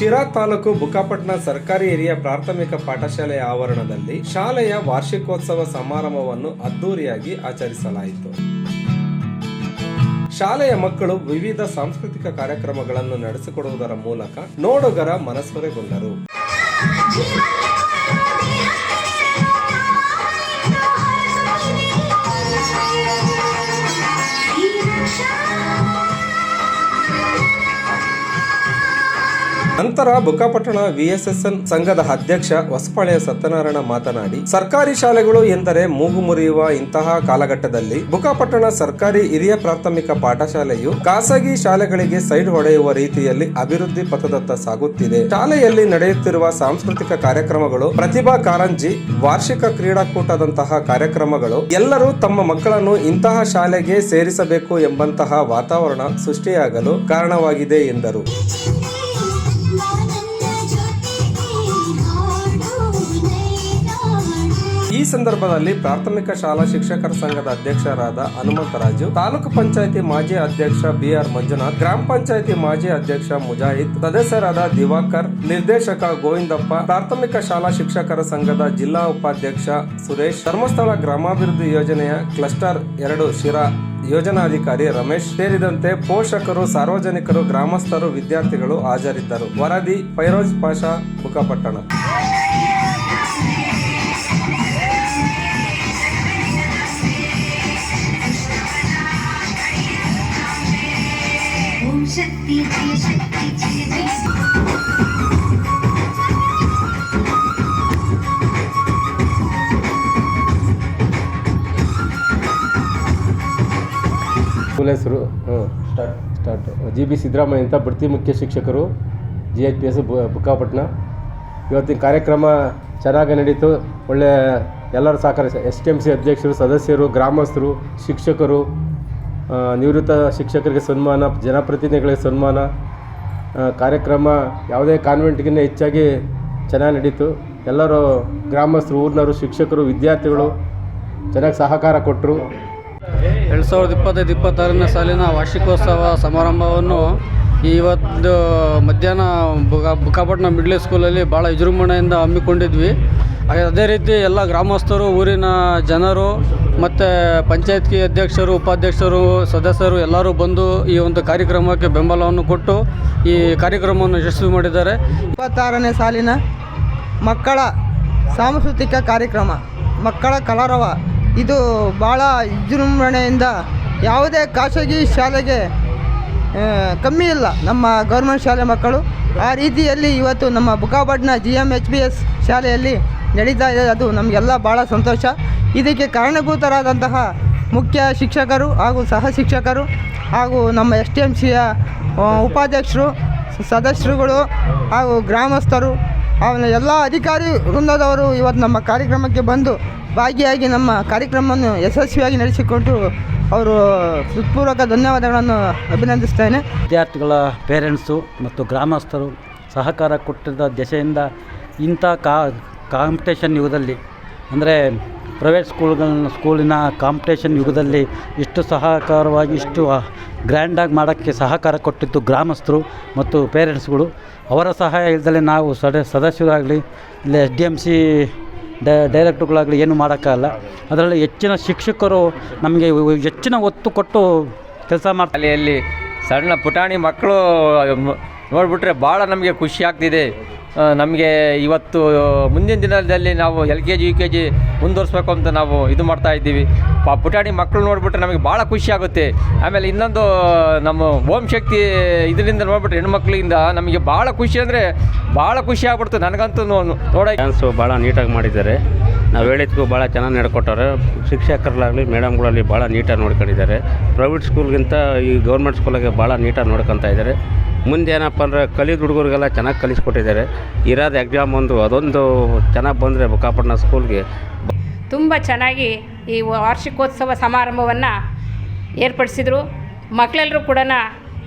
ಶಿರಾ ತಾಲೂಕು ಬುಕ್ಕಾಪಟ್ನ ಸರ್ಕಾರಿ ಹಿರಿಯ ಪ್ರಾಥಮಿಕ ಪಾಠಶಾಲೆಯ ಆವರಣದಲ್ಲಿ ಶಾಲೆಯ ವಾರ್ಷಿಕೋತ್ಸವ ಸಮಾರಂಭವನ್ನು ಅದ್ದೂರಿಯಾಗಿ ಆಚರಿಸಲಾಯಿತು. ಶಾಲೆಯ ಮಕ್ಕಳು ವಿವಿಧ ಸಾಂಸ್ಕೃತಿಕ ಕಾರ್ಯಕ್ರಮಗಳನ್ನು ನಡೆಸಿಕೊಡುವುದರ ಮೂಲಕ ನೋಡುಗರ ಮನಸ್ವರೆಗೊಂಡರು ನಂತರ ಬುಕ್ಕಾಪಟ್ಟಣ ವಿಎಸ್ಎಸ್ಎನ್ ಸಂಘದ ಅಧ್ಯಕ್ಷ ಹೊಸಪಾಳೆಯ ಸತ್ಯನಾರಾಯಣ ಮಾತನಾಡಿ, ಸರ್ಕಾರಿ ಶಾಲೆಗಳು ಎಂದರೆ ಮೂಗು ಮುರಿಯುವ ಇಂತಹ ಕಾಲಘಟ್ಟದಲ್ಲಿ ಬುಕ್ಕಾಪಟ್ಟಣ ಸರ್ಕಾರಿ ಹಿರಿಯ ಪ್ರಾಥಮಿಕ ಪಾಠಶಾಲೆಯು ಖಾಸಗಿ ಶಾಲೆಗಳಿಗೆ ಸೈಡ್ ಹೊಡೆಯುವ ರೀತಿಯಲ್ಲಿ ಅಭಿವೃದ್ಧಿ ಪಥದತ್ತ ಸಾಗುತ್ತಿದೆ. ಶಾಲೆಯಲ್ಲಿ ನಡೆಯುತ್ತಿರುವ ಸಾಂಸ್ಕೃತಿಕ ಕಾರ್ಯಕ್ರಮಗಳು, ಪ್ರತಿಭಾ ಕಾರಂಜಿ, ವಾರ್ಷಿಕ ಕ್ರೀಡಾಕೂಟದಂತಹ ಕಾರ್ಯಕ್ರಮಗಳು, ಎಲ್ಲರೂ ತಮ್ಮ ಮಕ್ಕಳನ್ನು ಇಂತಹ ಶಾಲೆಗೆ ಸೇರಿಸಬೇಕು ಎಂಬಂತಹ ವಾತಾವರಣ ಸೃಷ್ಟಿಯಾಗಲು ಕಾರಣವಾಗಿದೆ ಎಂದರು. ಸಂದರ್ಭದಲ್ಲಿ ಪ್ರಾಥಮಿಕ ಶಾಲಾ ಶಿಕ್ಷಕರ ಸಂಘದ ಅಧ್ಯಕ್ಷರಾದ ಹನುಮಂತರಾಜು ತಾಲೂಕು ಪಂಚಾಯತಿ ಮಾಜಿ ಅಧ್ಯಕ್ಷ ಬಿಆರ್ ಮಂಜುನಾಥ್, ಗ್ರಾಮ ಪಂಚಾಯತಿ ಮಾಜಿ ಅಧ್ಯಕ್ಷ ಮುಜಾಹಿದ್, ಸದಸ್ಯರಾದ ದಿವಾಕರ್, ನಿರ್ದೇಶಕ ಗೋವಿಂದಪ್ಪ, ಪ್ರಾಥಮಿಕ ಶಾಲಾ ಶಿಕ್ಷಕರ ಸಂಘದ ಜಿಲ್ಲಾ ಉಪಾಧ್ಯಕ್ಷ ಸುರೇಶ್, ಧರ್ಮಸ್ಥಳ ಗ್ರಾಮಾಭಿವೃದ್ಧಿ ಯೋಜನೆಯ ಕ್ಲಸ್ಟರ್ ಎರಡು ಶಿರಾ, ಯೋಜನಾಧಿಕಾರಿ ರಮೇಶ್ ಸೇರಿದಂತೆ ಪೋಷಕರು, ಸಾರ್ವಜನಿಕರು, ಗ್ರಾಮಸ್ಥರು, ವಿದ್ಯಾರ್ಥಿಗಳು ಹಾಜರಿದ್ದರು. ವರದಿ ಫೈರೋಜ್ ಪಾಷಾ ಬುಕ್ಕಾಪಟ್ಟಣ ಶಕ್ತಿ ಸ್ಕೂಲ್ ಹೆಸರು ಹ್ಞೂ start start. G B Siddaramaiah ಅಂತ ಬಡ್ತಿ ಮುಖ್ಯ ಶಿಕ್ಷಕರು, G H P S Bukkapattana. ಇವತ್ತಿನ ಕಾರ್ಯಕ್ರಮ ಚೆನ್ನಾಗಿ ನಡೀತು. ಒಳ್ಳೆ ಎಲ್ಲರೂ ಸಹಕಾರ ಎಸ್ ಟಿ ಎಂ ಸಿ ಅಧ್ಯಕ್ಷರು, ಸದಸ್ಯರು, ಗ್ರಾಮಸ್ಥರು, ಶಿಕ್ಷಕರು ನಿವೃತ್ತ ಶಿಕ್ಷಕರಿಗೆ ಸನ್ಮಾನ, ಜನಪ್ರತಿನಿಧಿಗಳಿಗೆ ಸನ್ಮಾನ. ಕಾರ್ಯಕ್ರಮ ಯಾವುದೇ ಕಾನ್ವೆಂಟ್ಗಿಂತ ಹೆಚ್ಚಾಗಿ ಚೆನ್ನಾಗಿ ನಡೀತು. ಎಲ್ಲರೂ ಗ್ರಾಮಸ್ಥರು, ಊರಿನವರು, ಶಿಕ್ಷಕರು, ವಿದ್ಯಾರ್ಥಿಗಳು ಚೆನ್ನಾಗಿ ಸಹಕಾರ ಕೊಟ್ಟರು ಎರಡು ಸಾವಿರದ ಇಪ್ಪತ್ತೈದು, ಇಪ್ಪತ್ತಾರನೇ ಸಾಲಿನ ವಾರ್ಷಿಕೋತ್ಸವ ಸಮಾರಂಭವನ್ನು ಇವತ್ತು ಮಧ್ಯಾಹ್ನ ಬುಗ ಬುಕ್ಕಾಪಟ್ಟಣ ಮಿಡ್ಲ್ ಸ್ಕೂಲಲ್ಲಿ ಭಾಳ ವಿಜೃಂಭಣೆಯಿಂದ ಹಮ್ಮಿಕೊಂಡಿದ್ವಿ. ಅದೇ ರೀತಿ ಎಲ್ಲ ಗ್ರಾಮಸ್ಥರು, ಊರಿನ ಜನರು ಮತ್ತು ಪಂಚಾಯತ್ಗೆ ಅಧ್ಯಕ್ಷರು, ಉಪಾಧ್ಯಕ್ಷರು, ಸದಸ್ಯರು ಎಲ್ಲರೂ ಬಂದು ಈ ಒಂದು ಕಾರ್ಯಕ್ರಮಕ್ಕೆ ಬೆಂಬಲವನ್ನು ಕೊಟ್ಟು ಈ ಕಾರ್ಯಕ್ರಮವನ್ನು ಯಶಸ್ವಿ ಮಾಡಿದ್ದಾರೆ. ಇಪ್ಪತ್ತಾರನೇ ಸಾಲಿನ ಮಕ್ಕಳ ಸಾಂಸ್ಕೃತಿಕ ಕಾರ್ಯಕ್ರಮ, ಮಕ್ಕಳ ಕಲಾರವ. ಇದು ಭಾಳ ವಿಜೃಂಭಣೆಯಿಂದ ಯಾವುದೇ ಖಾಸಗಿ ಶಾಲೆಗೆ ಕಮ್ಮಿ ಇಲ್ಲ. ನಮ್ಮ ಗೌರ್ಮೆಂಟ್ ಶಾಲೆ ಮಕ್ಕಳು ಆ ರೀತಿಯಲ್ಲಿ ಇವತ್ತು ನಮ್ಮ ಬುಕಾಬಡ್ನ G M H B S ಶಾಲೆಯಲ್ಲಿ ನಡೀತಾ ಇದೆ, ಅದು ನಮಗೆಲ್ಲ ಭಾಳ ಸಂತೋಷ. ಇದಕ್ಕೆ ಕಾರಣಭೂತರಾದಂತಹ ಮುಖ್ಯ ಶಿಕ್ಷಕರು ಹಾಗೂ ಸಹ ಶಿಕ್ಷಕರು ಹಾಗೂ ನಮ್ಮ ಎಸ್ ಟಿ ಎಂ ಸಿಯ ಉಪಾಧ್ಯಕ್ಷರು, ಸದಸ್ಯರುಗಳು ಹಾಗೂ ಗ್ರಾಮಸ್ಥರು, ಅವನ ಎಲ್ಲ ಅಧಿಕಾರಿ ವೃಂದದವರು ಇವತ್ತು ನಮ್ಮ ಕಾರ್ಯಕ್ರಮಕ್ಕೆ ಬಂದು ಭಾಗಿಯಾಗಿ ನಮ್ಮ ಕಾರ್ಯಕ್ರಮವನ್ನು ಯಶಸ್ವಿಯಾಗಿ ನಡೆಸಿಕೊಂಡು ಅವರು ಹೃತ್ಪೂರ್ವಕ ಧನ್ಯವಾದಗಳನ್ನು ಅಭಿನಂದಿಸ್ತೇನೆ. ವಿದ್ಯಾರ್ಥಿಗಳ ಪೇರೆಂಟ್ಸು ಮತ್ತು ಗ್ರಾಮಸ್ಥರು ಸಹಕಾರ ಕೊಟ್ಟಿದ್ದ ದೆಸೆಯಿಂದ ಇಂಥ ಕಾ ಕಾಂಪಿಟೇಷನ್ ಯುಗದಲ್ಲಿ, ಅಂದರೆ ಪ್ರೈವೇಟ್ ಸ್ಕೂಲ್ಗಳನ್ನ, ಸ್ಕೂಲಿನ ಕಾಂಪಿಟೇಷನ್ ಯುಗದಲ್ಲಿ ಇಷ್ಟು ಸಹಕಾರವಾಗಿ, ಇಷ್ಟು ಗ್ರ್ಯಾಂಡಾಗಿ ಮಾಡೋಕ್ಕೆ ಸಹಕಾರ ಕೊಟ್ಟಿದ್ದು ಗ್ರಾಮಸ್ಥರು ಮತ್ತು ಪೇರೆಂಟ್ಸ್ಗಳು. ಅವರ ಸಹಾಯ ಇಲ್ಲದಲ್ಲಿ ನಾವು ಸದ, ಸದಸ್ಯರಾಗಲಿ, ಇಲ್ಲ ಎಸ್ ಡಿ ಎಂ ಸಿ ಡೈರೆಕ್ಟ್ರುಗಳಾಗಲಿ ಏನು ಮಾಡೋಕ್ಕಾಗಲ್ಲ. ಅದರಲ್ಲಿ ಹೆಚ್ಚಿನ ಶಿಕ್ಷಕರು ನಮಗೆ ಹೆಚ್ಚಿನ ಒತ್ತು ಕೊಟ್ಟು ಕೆಲಸ ಮಾಡ್ತಾರೆ ಅಲ್ಲಿ ಸಣ್ಣ ಪುಟಾಣಿ ಮಕ್ಕಳು ನೋಡ್ಬಿಟ್ರೆ ಭಾಳ ನಮಗೆ ಖುಷಿ ಆಗ್ತಿದೆ. ನಮಗೆ ಇವತ್ತು ಮುಂದಿನ ದಿನದಲ್ಲಿ ನಾವು L K G, U K G ಮುಂದುವರಿಸ್ಬೇಕು ಅಂತ ನಾವು ಇದು ಮಾಡ್ತಾ ಇದ್ದೀವಿ. ಪಾ, ಪುಟಾಣಿ ಮಕ್ಕಳು ನೋಡಿಬಿಟ್ರೆ ನಮಗೆ ಭಾಳ ಖುಷಿ ಆಗುತ್ತೆ. ಆಮೇಲೆ ಇನ್ನೊಂದು, ನಮ್ಮ ಓಂ ಶಕ್ತಿ ಇದರಿಂದ ನೋಡ್ಬಿಟ್ರೆ ಹೆಣ್ಮಕ್ಳಿಂದ ನಮಗೆ ಭಾಳ ಖುಷಿ ಅಂದರೆ ಭಾಳ ಖುಷಿ ಆಗ್ಬಿಡ್ತು ನನಗಂತೂ ನೋಡೋ. ಡ್ಯಾನ್ಸು ಭಾಳ ನೀಟಾಗಿ ಮಾಡಿದ್ದಾರೆ. ನಾವು ಹೇಳಿದ್ಗೂ ಭಾಳ ಚೆನ್ನಾಗಿ ನಡ್ಕೊಟ್ಟಾರೆ ಶಿಕ್ಷಕರಲ್ಲಾಗಲಿ ಮೇಡಮ್ಗಳಲ್ಲಿ ಭಾಳ ನೀಟಾಗಿ ನೋಡ್ಕೊಂಡಿದ್ದಾರೆ. ಪ್ರೈವೇಟ್ ಸ್ಕೂಲ್ಗಿಂತ ಈ ಗೌರ್ಮೆಂಟ್ ಸ್ಕೂಲಾಗೆ ಭಾಳ ನೀಟಾಗಿ ನೋಡ್ಕೊತಾ ಇದ್ದಾರೆ. ಮುಂದೆ ಏನಪ್ಪ ಅಂದರೆ ಕಲಿದ ಹುಡುಗರಿಗೆಲ್ಲ ಚೆನ್ನಾಗಿ ಕಲಿಸ್ಕೊಟ್ಟಿದ್ದಾರೆ. ಇರೋದು ಎಕ್ಸಾಮ್ ಒಂದು, ಅದೊಂದು ಚೆನ್ನಾಗಿ ಬಂದರೆ ಬುಕ್ಕಾಪಟ್ಟಣ ಸ್ಕೂಲ್ಗೆ ತುಂಬ ಚೆನ್ನಾಗಿ ಈ ವಾರ್ಷಿಕೋತ್ಸವ ಸಮಾರಂಭವನ್ನು ಏರ್ಪಡಿಸಿದರು. ಮಕ್ಕಳೆಲ್ಲರೂ ಕೂಡ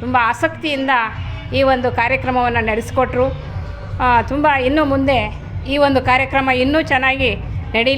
ತುಂಬ ಆಸಕ್ತಿಯಿಂದ ಈ ಒಂದು ಕಾರ್ಯಕ್ರಮವನ್ನು ನಡೆಸಿಕೊಟ್ರು. ತುಂಬ ಇನ್ನು ಮುಂದೆ ಈ ಒಂದು ಕಾರ್ಯಕ್ರಮ ಇನ್ನೂ ಚೆನ್ನಾಗಿ రెడీ